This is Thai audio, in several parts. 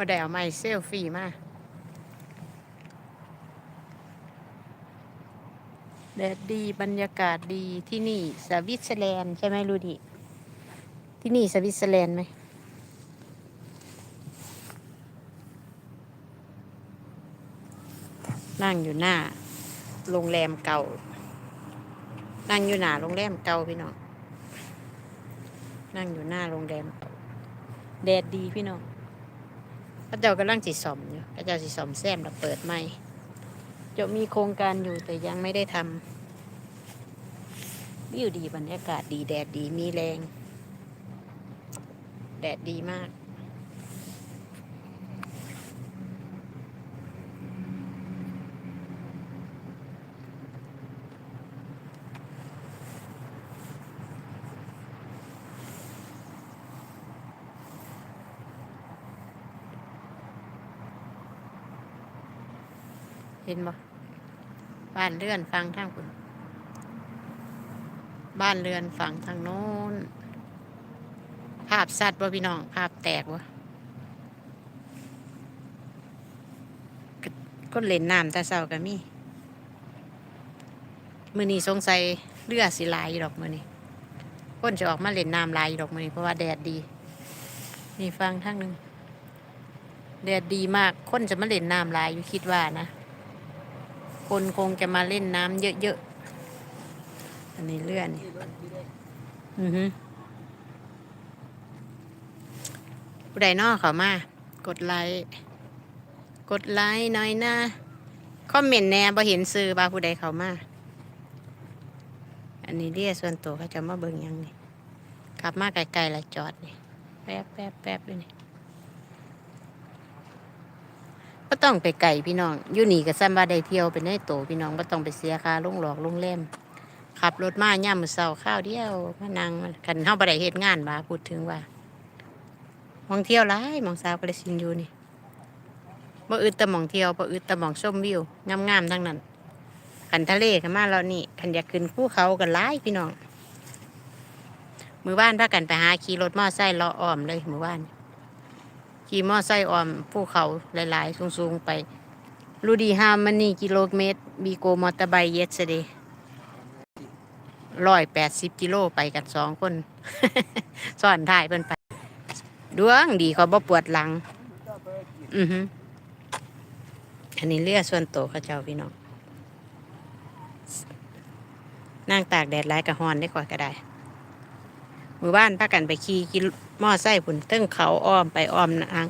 มาได้เอาไม้เซลฟี่มาแดดดีบรรยากาศดีที่นี่สวิตเซอร์แลนด์ใช่ไหมลูดิที่นี่สวิตเซอร์แลนด์ไหมนั่งอยู่หน้า โรงแรมเก่า นั่งอยู่หน้าโรงแรมเก่าพี่น้อง นั่งอยู่หน้าโรงแรมแดดดีพี่น้อง พระเจ้ากำลังสิสอมอยู่พระเจ้าสิสอมแซมแล้วเปิดไม่จะมีโครงการอยู่แต่ยังไม่ได้ทำวิวดีบรรยากาศดีแดดดีมีแรง แดดดีมาก เห็นบ่บ้านเรือนฟังทางคุณบ้านเรือนฝั่งทางโน้น ภาพสัตว์บ่พี่น้อง ภาพแตกบ่ก็เล่นน้ำแต่เช้าก็มีมือนี้สงสัยเรือสิลายอยู่ดอกมือนี้คนจะออกมาเล่นน้ำลายอยู่ดอกมือนี้เพราะว่าแดดดี นี่ฟังทางหนึงแดดดีมาก คนจะมาเล่นน้ำลายอยู่คิดว่านะ คนคงจะมาเล่นน้ำเยอะๆ อันนี้เลื่อนนี่อือฮึผู้ใดนอกเขามา กดไลค์ กดไลค์หน่อยนะคอมเมนต์แหน่บ่เห็นซื้อบ่าผู้ใดเขามา อันนี้เรียส่วนตัวเขาจะมาเบิ่งยังนี่ขับมาไกลๆละจอดนี่ แป๊บแป๊บแป๊บเลยนี่ ก็ต้องไปไก่พี่น้องอยู่นี่ก็ซ้ำว่าได้เที่ยวเป็นได้โตพี่น้องก็ต้องไปเสียค่าลงหลอกลงแรมขับรถมาย่ามมือเสาข้าวเดียวมานั่งกันเฮาบ่ได้เฮ็ดงานว่าพูดถึงว่ามองเที่ยวหลายหมองสาวกระสินอยู่นี่บ่อึดต่หมองเที่ยวบ่อึดต่หมองชมวิวงามๆทั้งนั้นขันทะเลกันมาแล้วนี่ขันอยากขึ้นภูเขากันหลายพี่น้องมือบ้านพากันไปหาขี่รถมอไซค์เลาะอ้อมเลยมือบ้าน ขี่มอไซค์อ้อมภูเขาหลาย ๆ สูง ๆ ไป รูดีฮามันนี่กิโลเมตร บีโกมอเตอร์ไบเยสเดย์ร้อยแปดสิบกิโลไปกันสองคนซ่อนท้ายเพิ่นไป ดวงดีเขาบ่ปวดหลัง อือฮึอันนี้เรือส่วนโตวเขาเจ้าพี่น้องนั่งตากแดดหลายกะฮอนได้กว่าก็ได้ มือบ้านพากันไปขี่กิมอไซค์ผุนเติ้งเขาอ้อมไปอ้อมนาง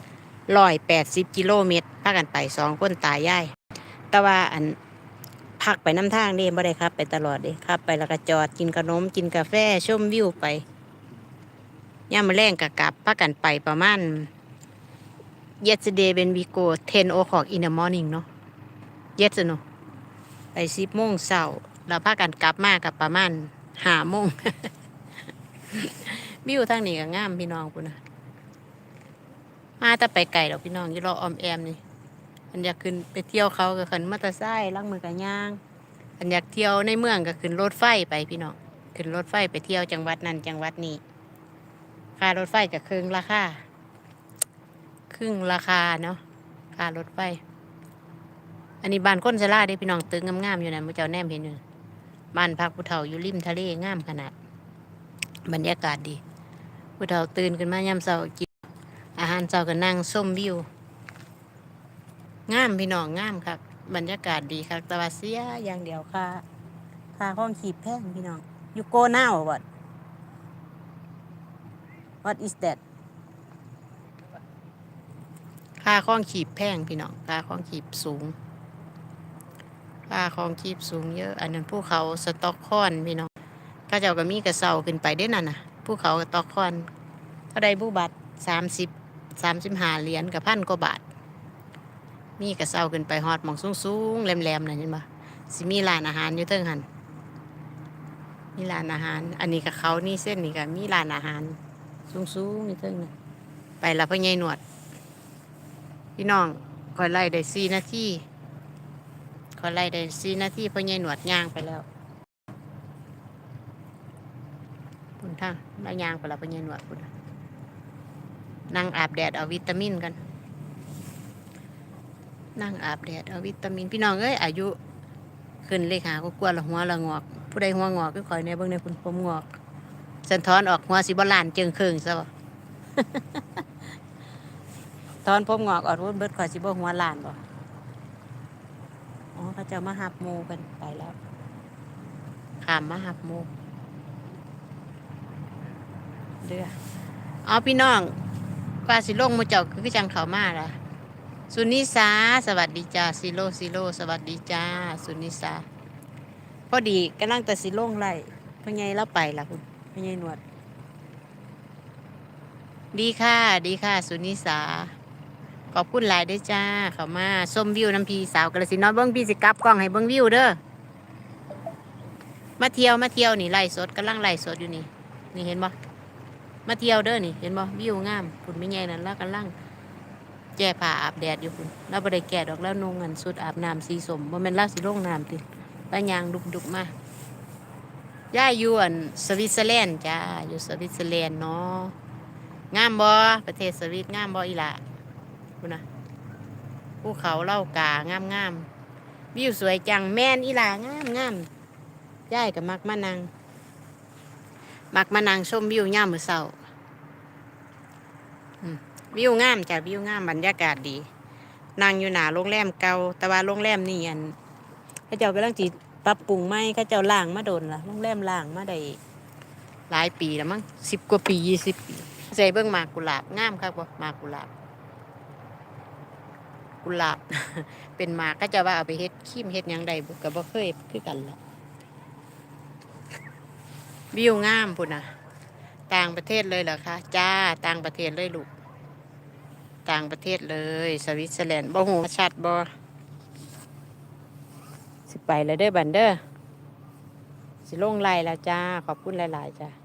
ร้อยแปดสิบกิโลเมตรพากันไปสองคนตาย่ายแต่ว่าอันพักไปน้ำทางนี่บ่ได้ครับ ไปตลอดเด้ครับ ไปแล้วก็จอดกินขนมกินกาแฟชมวิวไปย่ามาแรงกะกลับพากันไปประมาณ yesterday when we go 10 o'clock in the morning เนาะ yes no ไปสิบโมงเช้าแล้วพากันกลับมากับประมาณห้าโมง วิวทางนี้ก็งามพี่น้องพุ่นะมาแต่ไปไกลดอกพี่น้องอยู่รอออมแอมนี่อันอยากขึ้นไปเที่ยวเขาก็ขึ้นมอเตอร์ไซค์ลังมือกับย่าง อันอยากเที่ยวในเมืองก็ขึ้นรถไฟไปพี่น้องขึ้นรถไฟไปเที่ยวจังหวัดนั้นจังหวัดนี้ค่ารถไฟก็ครึ่งราคาครึ่งราคาเนาะค่ารถไฟ อันนี้บ้านคนชราเด้พี่น้องตึกงามๆอยู่นะมือเจ้าแนมเห็นอยู่บ้านพักผู้เฒ่าอยู่ริมทะเลงามขนาด บรรยากาศดีผู้เฒ่าตื่นขึ้นมายามเช้ากินอาหารเช้าก็นั่งส้มวิวงามพี่น้องงามครับบรรยากาศดีครับแต่ว่าเสียอย่างเดียวค่ะค่าห้องขีบแพงพี่น้อง you go now or what what is that ค่าข้องขีบแพงพี่น้องค่าข้องขีบสูงค่าข้องขีบสูงเยอะ อันนั้นภูเขาสต็อกคอนพี่น้อง ข้าเจ้าก็มีกระเซาขึ้นไปได้นั่นน่ะภูเขาตอกคอนเท่าใดบูบัตสามสิบสามสิบห้าเหรียญกับพันกว่าบาท มีกระเซาขึ้นไปฮอดมองสูงๆแหลมๆนั่นเห็นปะสิมีร้านอาหารอยู่เทิงหันมีร้านอาหาร อันนี้กับเขานี่เส้นนี่ก็มีร้านอาหาร สูงๆอยู่เทิงน่ะไปละพ่อใหญ่หนวด พี่น้องคอยไล่ได้สี่นาทีคอยไล่ได้สี่นาทีพ่อใหญ่หนวดย่างไปแล้ว พุ่น ทางได้ยางไปล้วไปย็นหนวดพุ่นนั่งอาบแดดเอาวิตามินกัน นั่งอาบแดดเอาวิตามิน พี่น้องเอ้ยอายุ ขึ้นเลยค่ะก็กลัวละหัวละงอก ผู้ใดหัวงอกก็คอยในเบิ่งในพุ่นผมงอกสันทอนออกหัวสิบลานเจิงเคิงซะบ่ตอนผมงอกออกรุ่นเบิดคอยสิบ่หัวลานบ่อ๋อเขาจะมาหับมูกันไปแล้วขามมาหับมู เดือเอาพี่น้องว่าสิลงมูเจ้าคือจังเขามาล่ะสุนิสาสวัสดีจ้าซิโลซิโลสวัสดีจ้าสุนิสาพอดีกำลังแต่สิลงไล่พ่อใหญ่แล้วไปล่ะคุณพ่อใหนวด ดีค่ะ ดีค่ะ สุนิสาขอบคุณหลายด้จ้า เขามาส้มวิวน้ำพีสาวกระสินเนอนเบิ้งพี่สิกับกล้องให้เบิ้งวิวเด้อมาเที่ยวมาเที่ยวนี่ไล่สดกำลังไล่สดอยู่นี่ นี่เห็นบ่ มาเที่ยวเด้อนี่ เห็นบ่วิวงามคุณไม่ใหญ่นั่นแล้วกำลังแก้ผ้าอาบแดดอยู่คุณเราบ่ได้แก่ดอกแล้วนุ่งเงินสุดอาบน้ำสีสมบ่แม่นลาสิลงน้ำติป้ายางดุกๆมาย่าอยู่อันสวิตเซอร์แลนด์จ้าอยู่สวิตเซอร์แลนด์เนาะงามบ่ประเทศสวิตงามบ่อีหล่ะคุณนะภูเขาเล่ากางามงามวิวสวยจังแม่นอีหล่างามงามย่ายกับมักมานัง มักมานังชมวิวย่ามมือเช้าวิวงามจ้ะวิวงามบรรยากาศดีนั่งอยู่หน้าโรงแรมเก่าแต่ว่าโรงแรมนี่อันเขาเจ้ากำลังจีปรับปรุงใหม่เขาเจ้าล่างมาโดนละโรงแรมล่างมาได้หลายปีแล้วมั้งสิบกว่าปียี่สิบปีใส่เบิ้งหมากกุหลาบงามครับบ่หมากกุหลาบ กุหลาบ เป็นหมากก็จะว่าเอาไปเฮ็ดขี้มเฮ็ดยังใดบุก็บ่เคยคือกันละ วิวงามพุ่นนะต่างประเทศเลยเหรอคะจ้าต่างประเทศเลยลูกต่างประเทศเลย สวิตเซอร์แลนด์บ่หูชัดบ่สิไปแล้วเด้อบันเด้อสิลงไล่แล้วจ้า ขอบคุณหลาย ๆ จ้า